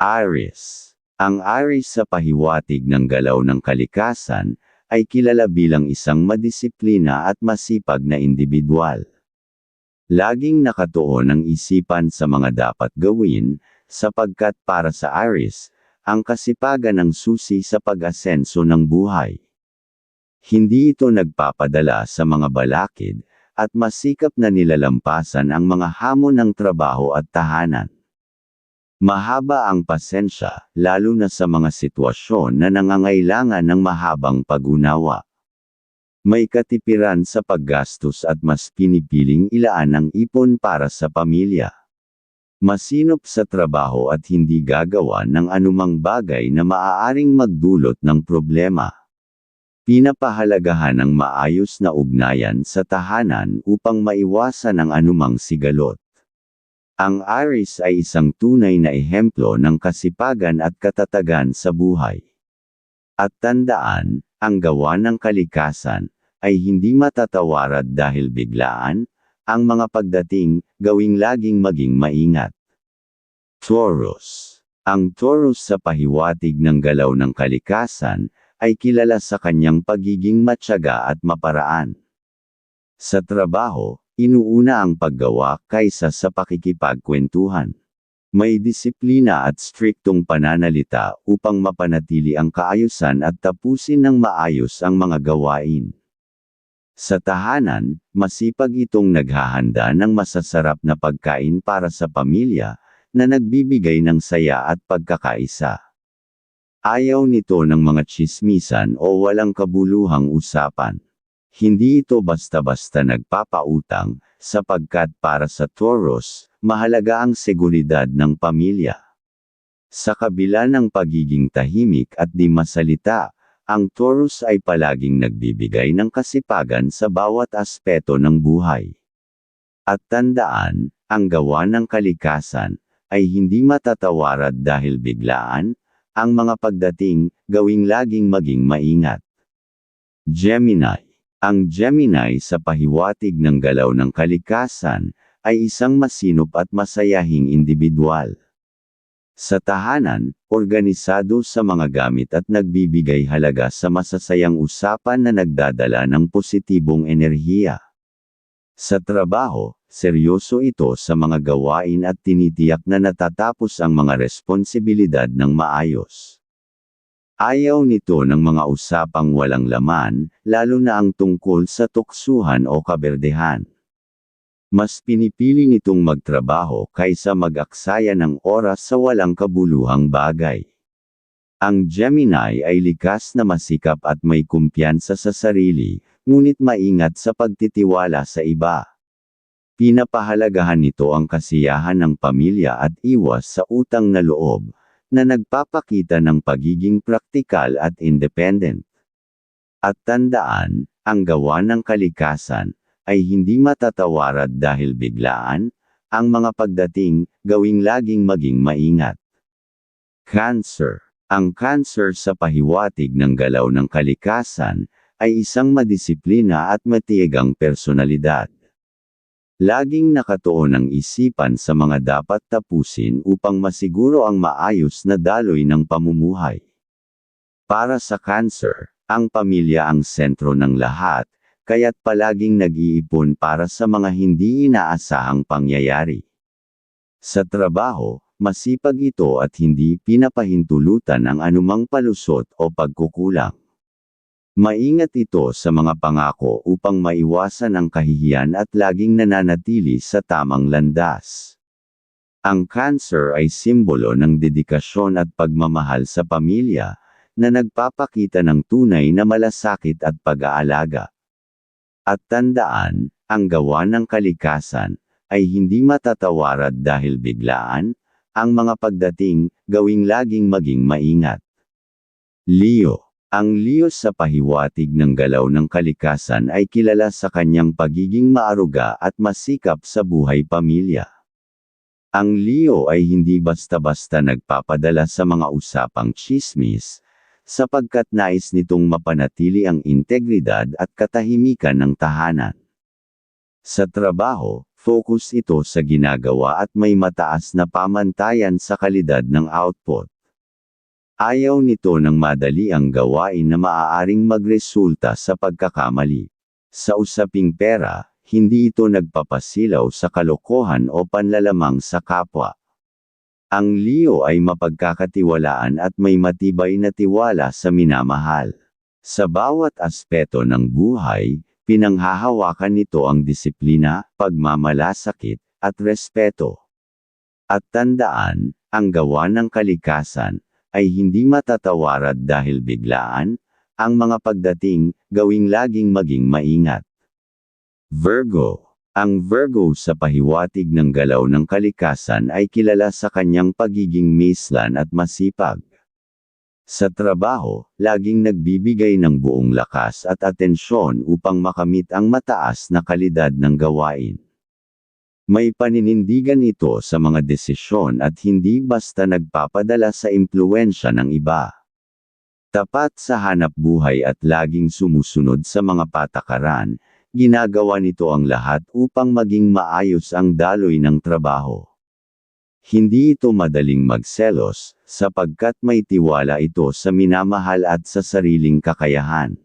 Aries. Ang Aries sa pahiwatig ng galaw ng kalikasan, ay kilala bilang isang madisiplina at masipag na individual. Laging nakatuon ang isipan sa mga dapat gawin, sapagkat para sa Aries, ang kasipagan ng susi sa pag-asenso ng buhay. Hindi ito nagpapadala sa mga balakid, at masikap na nilalampasan ang mga hamon ng trabaho at tahanan. Mahaba ang pasensya, lalo na sa mga sitwasyon na nangangailangan ng mahabang pag-unawa. May katipiran sa paggastos at mas pinipiling ilaan ang ipon para sa pamilya. Masinop sa trabaho at hindi gagawa ng anumang bagay na maaaring magdulot ng problema. Pinapahalagahan ang maayos na ugnayan sa tahanan upang maiwasan ang anumang sigalot. Ang Aries ay isang tunay na ehemplo ng kasipagan at katatagan sa buhay. At tandaan, ang gawa ng kalikasan, ay hindi matatawarad dahil biglaan, ang mga pagdating, gawing laging maging maingat. Taurus Ang Taurus sa pahiwatig ng galaw ng kalikasan, ay kilala sa kanyang pagiging matyaga at maparaan. Sa trabaho, Inuuna ang paggawa kaysa sa pakikipagkwentuhan. May disiplina at striktong pananalita upang mapanatili ang kaayusan at tapusin ng maayos ang mga gawain. Sa tahanan, masipag itong naghahanda ng masasarap na pagkain para sa pamilya, na nagbibigay ng saya at pagkakaisa. Ayaw nito ng mga chismisan o walang kabuluhang usapan. Hindi ito basta-basta nagpapautang, sapagkat para sa Taurus, mahalaga ang seguridad ng pamilya. Sa kabila ng pagiging tahimik at di masalita, ang Taurus ay palaging nagbibigay ng kasipagan sa bawat aspeto ng buhay. At tandaan, ang gawa ng kalikasan, ay hindi matatawarad dahil biglaan, ang mga pagdating, gawing laging maging maingat. Gemini ang Gemini sa pahiwatig ng galaw ng kalikasan, ay isang masinop at masayahing individual. Sa tahanan, organisado sa mga gamit at nagbibigay halaga sa masasayang usapan na nagdadala ng positibong enerhiya. Sa trabaho, seryoso ito sa mga gawain at tinitiyak na natatapos ang mga responsibilidad ng maayos. Ayaw nito ng mga usapang walang laman, lalo na ang tungkol sa tuksuhan o kaberdehan. Mas pinipili nitong magtrabaho kaysa mag-aksaya ng oras sa walang kabuluhang bagay. Ang Gemini ay likas na masikap at may kumpiyansa sa sarili, ngunit maingat sa pagtitiwala sa iba. Pinapahalagahan nito ang kasiyahan ng pamilya at iwas sa utang na loob, na nagpapakita ng pagiging praktikal at independent. At tandaan, ang gawa ng kalikasan, ay hindi matatawarad dahil biglaan, ang mga pagdating, gawing laging maging maingat. Cancer Ang cancer sa pahiwatig ng galaw ng kalikasan, ay isang madisiplina at matiyagang personalidad. Laging nakatuon ang isipan sa mga dapat tapusin upang masiguro ang maayos na daloy ng pamumuhay. Para sa cancer, ang pamilya ang sentro ng lahat, kaya't palaging nag-iipon para sa mga hindi inaasahang pangyayari. Sa trabaho, masipag ito at hindi pinapahintulutan ang anumang palusot o pagkukulang. Maingat ito sa mga pangako upang maiwasan ang kahihiyan at laging nananatili sa tamang landas. Ang cancer ay simbolo ng dedikasyon at pagmamahal sa pamilya, na nagpapakita ng tunay na malasakit at pag-aalaga. At tandaan, ang gawa ng kalikasan, ay hindi matatawarad dahil biglaan, ang mga pagdating, gawing laging maging maingat. Leo ang Leo sa pahiwatig ng galaw ng kalikasan ay kilala sa kanyang pagiging maaruga at masikap sa buhay pamilya. Ang Leo ay hindi basta-basta nagpapadala sa mga usapang chismis, sapagkat nais nitong mapanatili ang integridad at katahimikan ng tahanan. Sa trabaho, focus ito sa ginagawa at may mataas na pamantayan sa kalidad ng output. Ayaw nito ng madali ang gawain na maaaring magresulta sa pagkakamali. Sa usaping pera, hindi ito nagpapasilaw sa kalokohan o panlalamang sa kapwa. Ang Leo ay mapagkakatiwalaan at may matibay na tiwala sa minamahal. Sa bawat aspeto ng buhay, pinanghahawakan nito ang disiplina, pagmamalasakit, at respeto. At tandaan, ang gawa ng kalikasan, ay hindi matatawarad dahil biglaan, ang mga pagdating, gawing laging maging maingat. Virgo Ang Virgo sa pahiwatig ng galaw ng kalikasan ay kilala sa kanyang pagiging mislan at masipag. Sa trabaho, laging nagbibigay ng buong lakas at atensyon upang makamit ang mataas na kalidad ng gawain. May paninindigan ito sa mga desisyon at hindi basta nagpapadala sa impluensya ng iba. Tapat sa hanap buhay at laging sumusunod sa mga patakaran, ginagawa nito ang lahat upang maging maayos ang daloy ng trabaho. Hindi ito madaling magselos, sapagkat may tiwala ito sa minamahal at sa sariling kakayahan.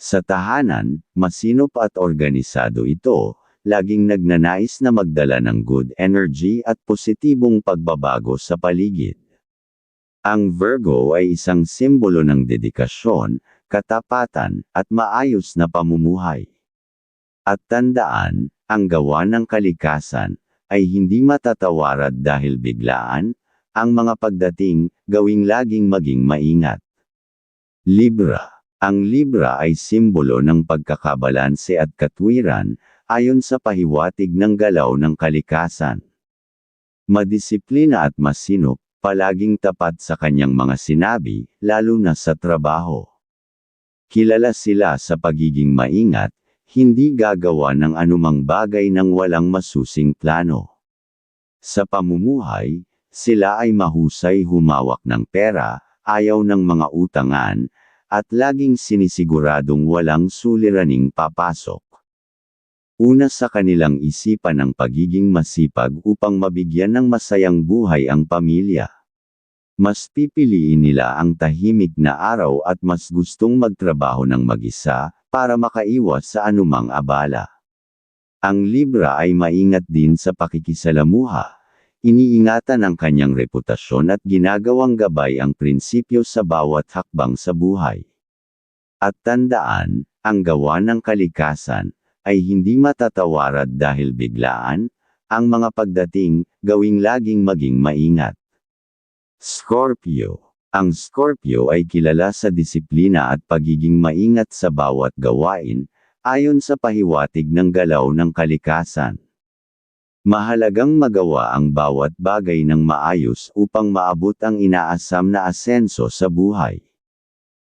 Sa tahanan, masinop at organisado ito, laging nagnanais na magdala ng good energy at positibong pagbabago sa paligid. Ang Virgo ay isang simbolo ng dedikasyon, katapatan, at maayos na pamumuhay. At tandaan, ang gawa ng kalikasan, ay hindi matatawarad dahil biglaan, ang mga pagdating, gawing laging maging maingat. Libra Ang Libra ay simbolo ng pagkakabalanse at katwiran, ayon sa pahiwatig ng galaw ng kalikasan. Madisiplina at masinop, palaging tapat sa kanyang mga sinabi, lalo na sa trabaho. Kilala sila sa pagiging maingat, hindi gagawa ng anumang bagay ng walang masusing plano. Sa pamumuhay, sila ay mahusay humawak ng pera, ayaw ng mga utangan, at laging sinisiguradong walang suliraning papasok. Una sa kanilang isipan ang pagiging masipag upang mabigyan ng masayang buhay ang pamilya. Mas pipiliin nila ang tahimik na araw at mas gustong magtrabaho ng mag-isa, para makaiwas sa anumang abala. Ang Libra ay maingat din sa pakikisalamuha. Iniingatan ang kanyang reputasyon at ginagawang gabay ang prinsipyo sa bawat hakbang sa buhay. At tandaan, ang gawa ng kalikasan, ay hindi matatawarad dahil biglaan, ang mga pagdating, gawing laging maging maingat. Scorpio Ang Scorpio ay kilala sa disiplina at pagiging maingat sa bawat gawain, ayon sa pahiwatig ng galaw ng kalikasan. Mahalagang magawa ang bawat bagay ng maayos upang maabot ang inaasam na asenso sa buhay.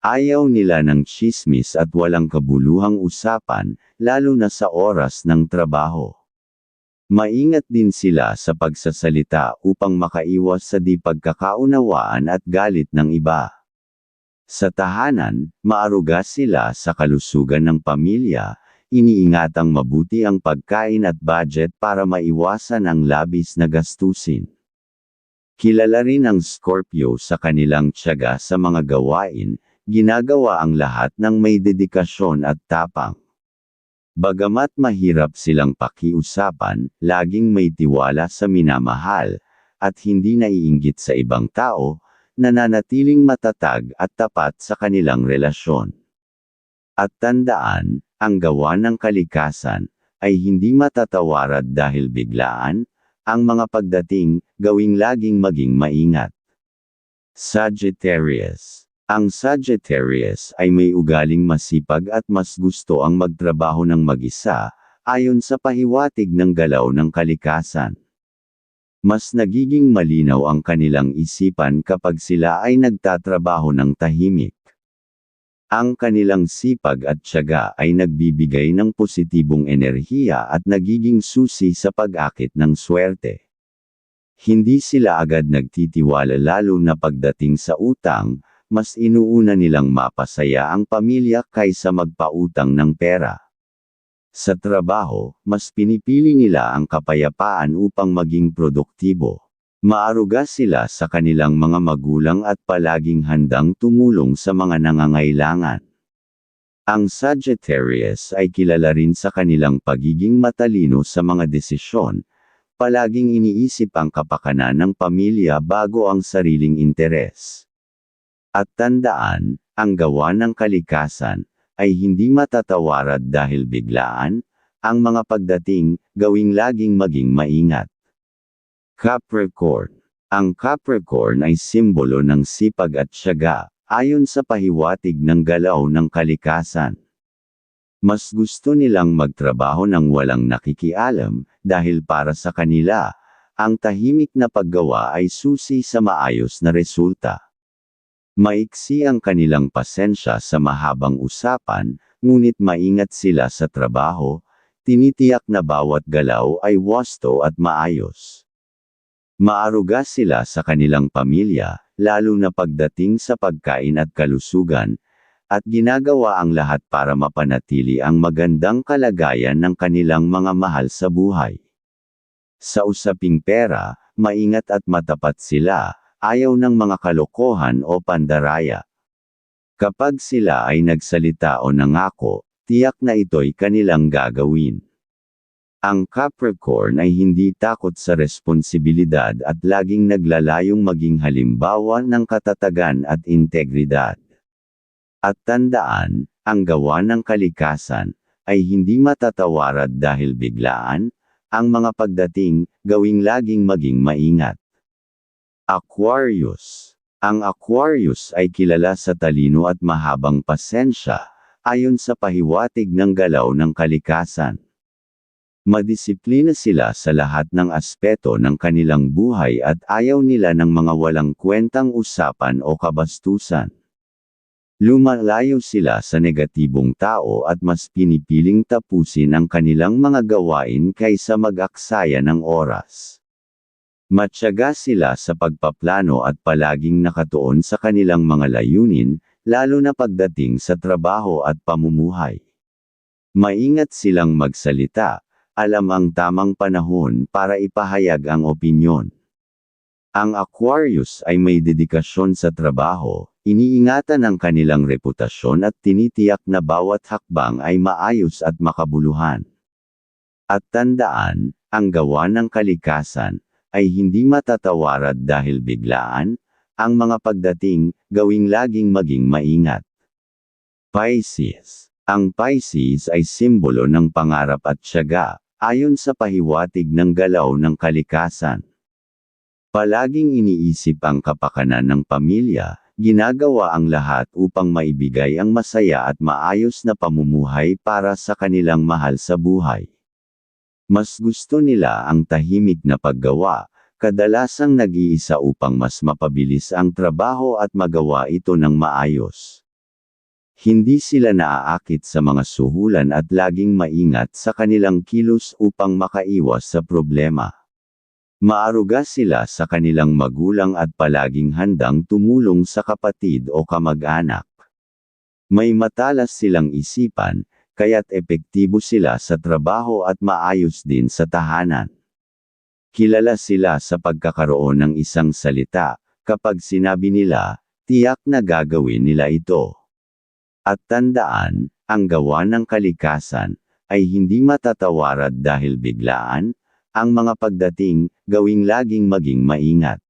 Ayaw nila ng chismis at walang kabuluhang usapan, lalo na sa oras ng trabaho. Maingat din sila sa pagsasalita upang makaiwas sa di pagkakaunawaan at galit ng iba. Sa tahanan, maaruga sila sa kalusugan ng pamilya, iniingatang mabuti ang pagkain at budget para maiwasan ang labis na gastusin. Kilala rin ang Scorpio sa kanilang tiyaga sa mga gawain, ginagawa ang lahat ng may dedikasyon at tapang. Bagamat mahirap silang pakiusapan, laging may tiwala sa minamahal, at hindi naiinggit sa ibang tao, nananatiling matatag at tapat sa kanilang relasyon. At tandaan, ang gawa ng kalikasan, ay hindi matatawarad dahil biglaan, ang mga pagdating, gawing laging maging maingat. Sagittarius ang Sagittarius ay may ugaling masipag at mas gusto ang magtrabaho ng mag-isa, ayon sa pahiwatig ng galaw ng kalikasan. Mas nagiging malinaw ang kanilang isipan kapag sila ay nagtatrabaho ng tahimik. Ang kanilang sipag at tiyaga ay nagbibigay ng positibong enerhiya at nagiging susi sa pag-akit ng swerte. Hindi sila agad nagtitiwala lalo na pagdating sa utang, mas inuuna nilang mapasaya ang pamilya kaysa magpautang ng pera. Sa trabaho, mas pinipili nila ang kapayapaan upang maging produktibo. Maaruga sila sa kanilang mga magulang at palaging handang tumulong sa mga nangangailangan. Ang Sagittarius ay kilala rin sa kanilang pagiging matalino sa mga desisyon, palaging iniisip ang kapakanan ng pamilya bago ang sariling interes. At tandaan, ang gawa ng kalikasan, ay hindi matatawarad dahil biglaan, ang mga pagdating, gawing laging maging maingat. Capricorn Ang Capricorn ay simbolo ng sipag at syaga, ayon sa pahiwatig ng galaw ng kalikasan. Mas gusto nilang magtrabaho ng walang nakikialam, dahil para sa kanila, ang tahimik na paggawa ay susi sa maayos na resulta. Maiksi ang kanilang pasensya sa mahabang usapan, ngunit maingat sila sa trabaho, tinitiyak na bawat galaw ay wasto at maayos. Maaruga sila sa kanilang pamilya, lalo na pagdating sa pagkain at kalusugan, at ginagawa ang lahat para mapanatili ang magandang kalagayan ng kanilang mga mahal sa buhay. Sa usaping pera, maingat at matapat sila, ayaw ng mga kalokohan o pandaraya. Kapag sila ay nagsalita o nangako, tiyak na ito'y kanilang gagawin. Ang Capricorn ay hindi takot sa responsibilidad at laging naglalayong maging halimbawa ng katatagan at integridad. At tandaan, ang gawa ng kalikasan, ay hindi matatawarad dahil biglaan, ang mga pagdating, gawing laging maging maingat. Aquarius Ang Aquarius ay kilala sa talino at mahabang pasensya, ayon sa pahiwatig ng galaw ng kalikasan. Madisiplina sila sa lahat ng aspeto ng kanilang buhay at ayaw nila ng mga walang kwentang usapan o kabastusan. Lumalayo sila sa negatibong tao at mas pinipiling tapusin ang kanilang mga gawain kaysa mag-aksaya ng oras. Matyaga sila sa pagpaplano at palaging nakatuon sa kanilang mga layunin, lalo na pagdating sa trabaho at pamumuhay. Maingat silang magsalita, alam ang tamang panahon para ipahayag ang opinyon. Ang Aquarius ay may dedikasyon sa trabaho, iniingatan ang kanilang reputasyon at tinitiyak na bawat hakbang ay maayos at makabuluhan. At tandaan, ang gawa ng kalikasan, ay hindi matatawarad dahil biglaan, ang mga pagdating, gawing laging maging maingat. Pisces Ang Pisces ay simbolo ng pangarap at tiyaga, Ayon sa pahiwatig ng galaw ng kalikasan. Palaging iniisip ang kapakanan ng pamilya, ginagawa ang lahat upang maibigay ang masaya at maayos na pamumuhay para sa kanilang mahal sa buhay. Mas gusto nila ang tahimik na paggawa, kadalasang nag-iisa upang mas mapabilis ang trabaho at magawa ito ng maayos. Hindi sila naaakit sa mga suhulan at laging maingat sa kanilang kilos upang makaiwas sa problema. Maaruga sila sa kanilang magulang at palaging handang tumulong sa kapatid o kamag-anak. May matalas silang isipan, kaya't epektibo sila sa trabaho at maayos din sa tahanan. Kilala sila sa pagkakaroon ng isang salita, kapag sinabi nila, tiyak na gagawin nila ito. At tandaan, ang gawa ng kalikasan, ay hindi matatawarad dahil biglaan, ang mga pagdating, gawing laging maging maingat.